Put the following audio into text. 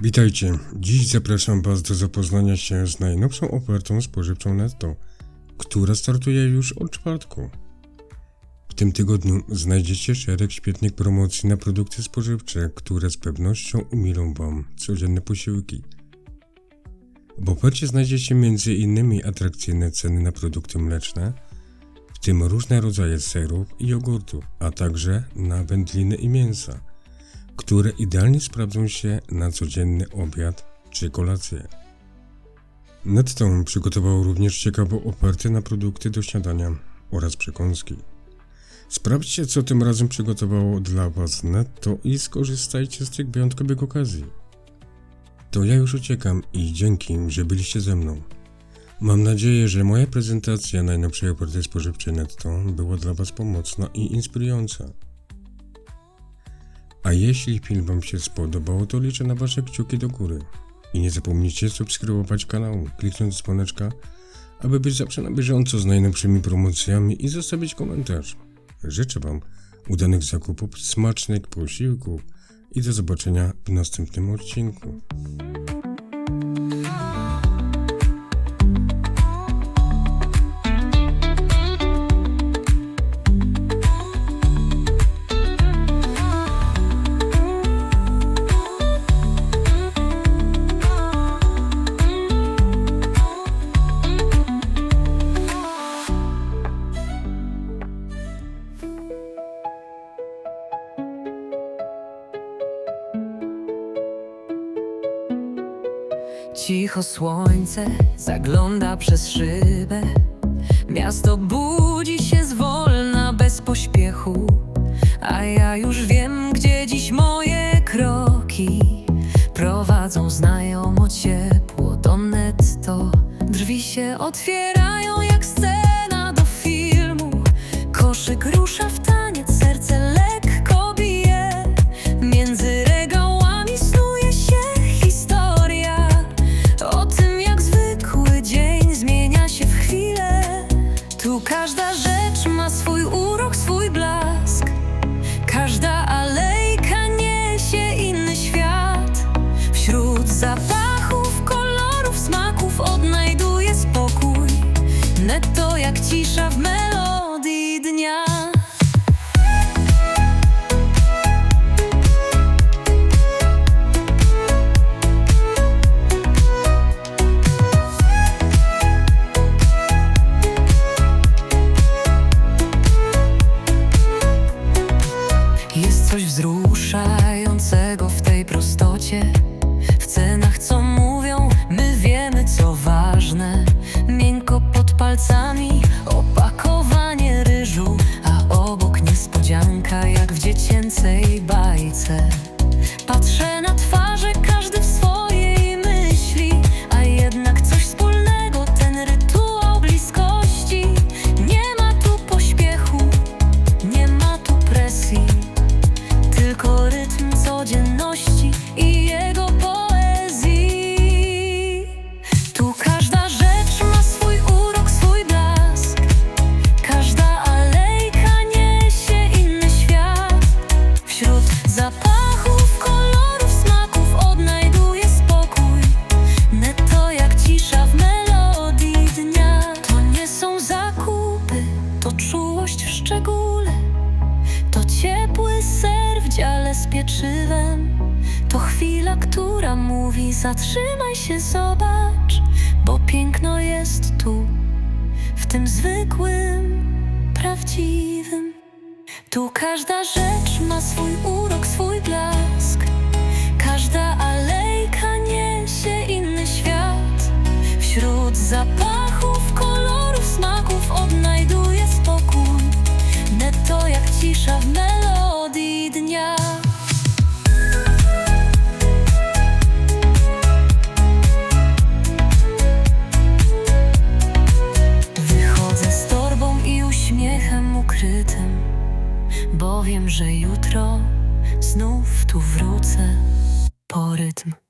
Witajcie. Dziś zapraszam Was do zapoznania się z najnowszą ofertą spożywczą Netto, która startuje już od czwartku. W tym tygodniu znajdziecie szereg świetnych promocji na produkty spożywcze, które z pewnością umilą Wam codzienne posiłki. W ofercie znajdziecie m.in. atrakcyjne ceny na produkty mleczne, w tym różne rodzaje serów i jogurtów, a także na wędliny i mięsa które idealnie sprawdzą się na codzienny obiad czy kolację. Netto przygotował również ciekawą ofertę na produkty do śniadania oraz przekąski. Sprawdźcie, co tym razem przygotowało dla Was Netto i skorzystajcie z tych wyjątkowych okazji. To ja już uciekam i dzięki, że byliście ze mną. Mam nadzieję, że moja prezentacja najnowszej oferty spożywczej Netto była dla Was pomocna i inspirująca. A jeśli film Wam się spodobał, to liczę na Wasze kciuki do góry. I nie zapomnijcie subskrybować kanału, kliknąć dzwoneczka, aby być zawsze na bieżąco z najnowszymi promocjami i zostawić komentarz. Życzę Wam udanych zakupów, smacznych posiłków i do zobaczenia w następnym odcinku. Cicho słońce zagląda przez szybę. Miasto budzi się zwolna, bez pośpiechu. A ja już wiem, gdzie dziś moje kroki prowadzą znajomo ciepło do netto. Drzwi się otwierają jak scena do filmu. Koszyk rusza w taniec, serce Netto jak cisza w melodii Patrzę na twarze, z pieczywem. To chwila, która mówi: Zatrzymaj się, zobacz, bo piękno jest tu, w tym zwykłym, prawdziwym. Tu każda rzecz ma swój urok, swój blask. Każda alejka niesie inny świat. Wśród zapachów, kolorów, smaków odnajduję spokój. Netto jak cisza w melodii ukrytym, bo wiem, że jutro znów tu wrócę po rytm.